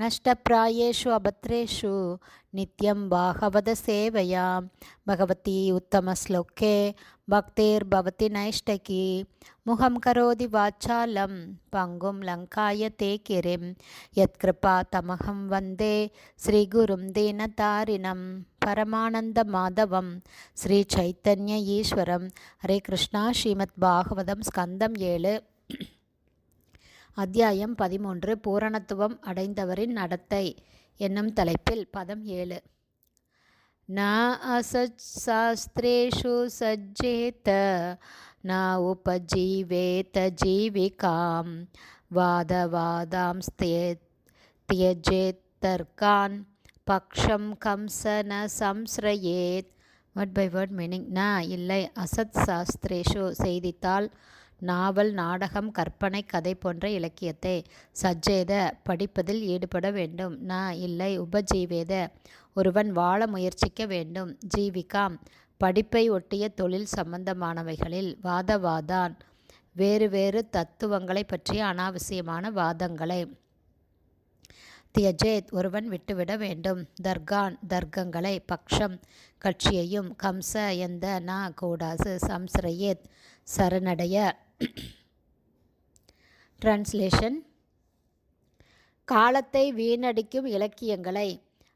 नष्टप्रायेषु अभद्रेषु नित्यं बाहवदसेवया भगवती उत्तमश्लोके भक्तिर्भवति नैष्टकी मुखं करोति वाचालं पङ्गुं लङ्काय ते किरिं यत्कृपा तमहं वन्दे श्रीगुरुं दीनतारिणं परमानन्दमाधवं श्रीचैतन्य ईश्वरं हरे कृष्णा श्रीमद्भागवतं स्कन्दं ஏழு அத்தியாயம் பதிமூன்று பூரணத்துவம் அடைந்தவரின் நடத்தை என்னும் தலைப்பில் பதம் ஏழு. ந அசத்சாஸ்திரேஷு சஜ்ஜேத ந உபஜீவேத ஜீவிகாம் வாதவாதாம் தியஜேத் தர்கான் பக்ஷம் கம்சன சம்ஸ்ரயேத். வேர்ட் பை வேர்ட் மீனிங் ந இல்லை அசத் சாஸ்திரேஷு செய்தித்தாள் நாவல் நாடகம் கற்பனை கதை போன்ற இலக்கியத்தை சஜ்ஜேத படிப்பதில் ஈடுபட வேண்டும். ந இல்லை உபஜீவேத. ஒருவன் வாழ முயற்சிக்க வேண்டும். ஜீவிகாம் படிப்பை ஒட்டிய தொழில் சம்பந்தமானவைகளில் வாதவாதான். வேறு வேறு தத்துவங்களை பற்றிய அனாவசியமான வாதங்களை. தியஜேத். ஒருவன் விட்டுவிட வேண்டும். தர்கான். தர்க்கங்களை பக்ஷம். கட்சியையும் கம்ச எந்த ந கூடாசு சம்ஸ்ரயேத். சரணடைய டிரான்ஸ்லேஷன் காலத்தை வீணடிக்கும் இலக்கியங்களை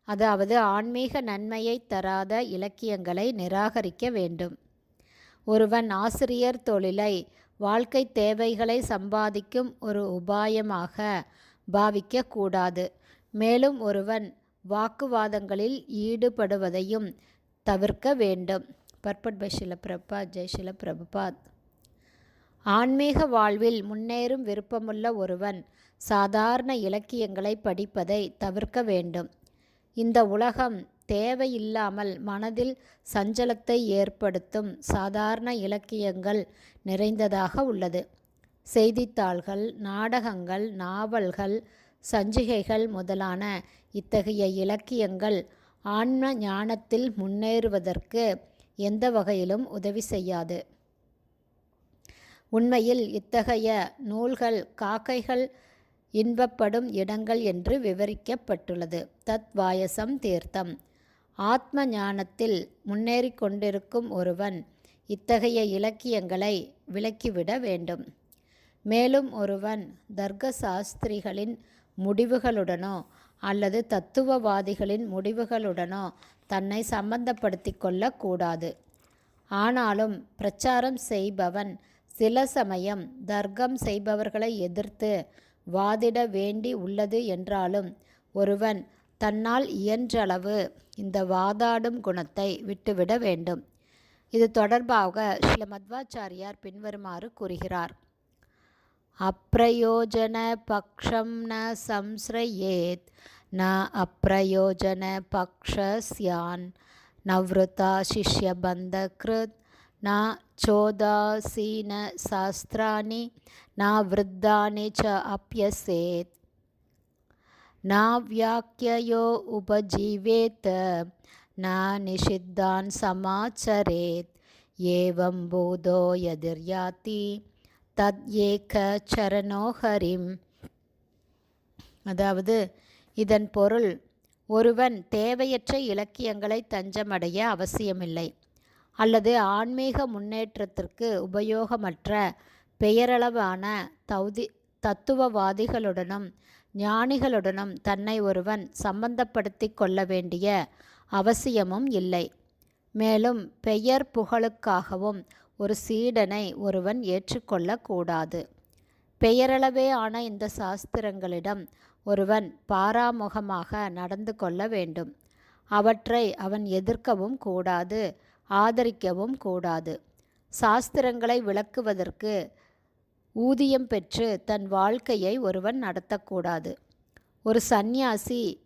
அதாவது ஆன்மீக நன்மையை தராத இலக்கியங்களை நிராகரிக்க வேண்டும். ஒருவன் ஆசிரியர் தொழிலை வாழ்க்கை தேவைகளை சம்பாதிக்கும் ஒரு உபாயமாக பாவிக்கக்கூடாது மேலும் ஒருவன் வாக்குவாதங்களில் ஈடுபடுவதையும் தவிர்க்க வேண்டும். பர்பட் பை ஷில பிரபா ஜெய் ஷில பிரபுபாத் ஆன்மீக வாழ்வில் முன்னேறும் விருப்பமுள்ள ஒருவன் சாதாரண இலக்கியங்களை படிப்பதை தவிர்க்க வேண்டும். இந்த உலகம் தேவையில்லாமல் மனதில் சஞ்சலத்தை ஏற்படுத்தும் சாதாரண இலக்கியங்கள் நிறைந்ததாக உள்ளது. செய்தித்தாள்கள் நாடகங்கள் நாவல்கள் சஞ்சிகைகள் முதலான இத்தகைய இலக்கியங்கள் ஆன்ம ஞானத்தில் முன்னேறுவதற்கு எந்த வகையிலும் உதவி செய்யாது. உண்மையில் இத்தகைய நூல்கள் காக்கைகள் இன்பப்படும் இடங்கள் என்று விவரிக்கப்பட்டுள்ளது. தத்வாயசம் தீர்த்தம். ஆத்ம ஞானத்தில் முன்னேறி கொண்டிருக்கும் ஒருவன் இத்தகைய இலக்கியங்களை விலக்கிவிட வேண்டும். மேலும் ஒருவன் தர்க்க சாஸ்திரிகளின் முடிவுகளுடனோ அல்லது தத்துவவாதிகளின் முடிவுகளுடனோ தன்னை சம்பந்தப்படுத்தி கொள்ளக்கூடாது. ஆனாலும் பிரச்சாரம் செய்பவன் சில சமயம் தர்க்கம் செய்பவர்களை எதிர்த்து வாதிட வேண்டி உள்ளது என்றாலும் ஒருவன் தன்னால் இயன்றளவு இந்த வாதாடும் குணத்தை விட்டுவிட வேண்டும். இது தொடர்பாக ஸ்ரீமத்வாச்சாரியார் பின்வருமாறு கூறுகிறார். அப்பிரயோஜன பக்ஷம் ந சம்ஸ்ரயேத் ந அப்பிரயோஜன பக்ஷஸ்யான் நவ்ருதா சிஷ்யபந்தகிருத் न चोदासीनशास्त्राणि न वृद्धानि च अप्यसेत् न व्याख्ययो उपजीवेत् न निषिद्धान् समाचरेत् एवं बोधो यदिर्याति தத் ஏக சரணோஹரிம் அதாவது இதன் பொருள் ஒருவன் தேவையற்ற இலக்கியங்களை தஞ்சமடைய அவசியமில்லை அல்லது ஆன்மீக முன்னேற்றத்திற்கு உபயோகமற்ற பெயரளவான தௌதி தத்துவவாதிகளுடனும் ஞானிகளுடனும் தன்னை ஒருவன் சம்பந்தப்படுத்தி கொள்ள வேண்டிய அவசியமும் இல்லை. மேலும் பெயர் புகழுக்காகவும் ஒரு சீடனை ஒருவன் ஏற்றுக்கொள்ளக்கூடாது பெயரளவே ஆன இந்த சாஸ்திரங்களிடம் ஒருவன் பாராமுகமாக நடந்து கொள்ள வேண்டும். அவற்றை அவன் எதிர்க்கவும் கூடாது. ஆதரிக்கவும் கூடாது. சாஸ்திரங்களை விளக்குவதற்கு ஊதியம் பெற்று தன் வாழ்க்கையை ஒருவன் நடத்தக்கூடாது. ஒரு சந்நியாசி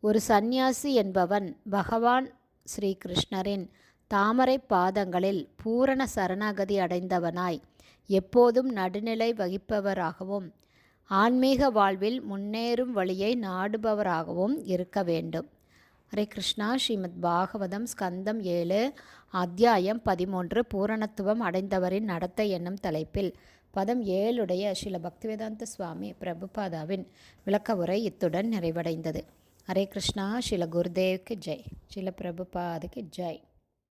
ஒரு சந்நியாசி என்பவன் பகவான் ஸ்ரீகிருஷ்ணரின் தாமரை பாதங்களில் பூரண சரணாகதி அடைந்தவனாய் எப்போதும் நடுநிலை வகிப்பவராகவும் ஆன்மீக வாழ்வில் முன்னேறும் வழியை நாடுபவராகவும் இருக்க வேண்டும். ஹரே கிருஷ்ணா. ஸ்ரீமத் பாகவதம் ஸ்கந்தம் ஏழு அத்தியாயம் பதிமூன்று பூரணத்துவம் அடைந்தவரின் நடத்தை என்னும் தலைப்பில். பதம் ஏழுடைய ஸ்ரீல பக்திவேதாந்த சுவாமி பிரபுபாதாவின் விளக்க உரை இத்துடன் நிறைவடைந்தது. ஹரே கிருஷ்ணா. ஸ்ரீல குருதேவ்க்கு ஜெய். ஸ்ரீல பிரபுபாதுக்கு ஜெய்.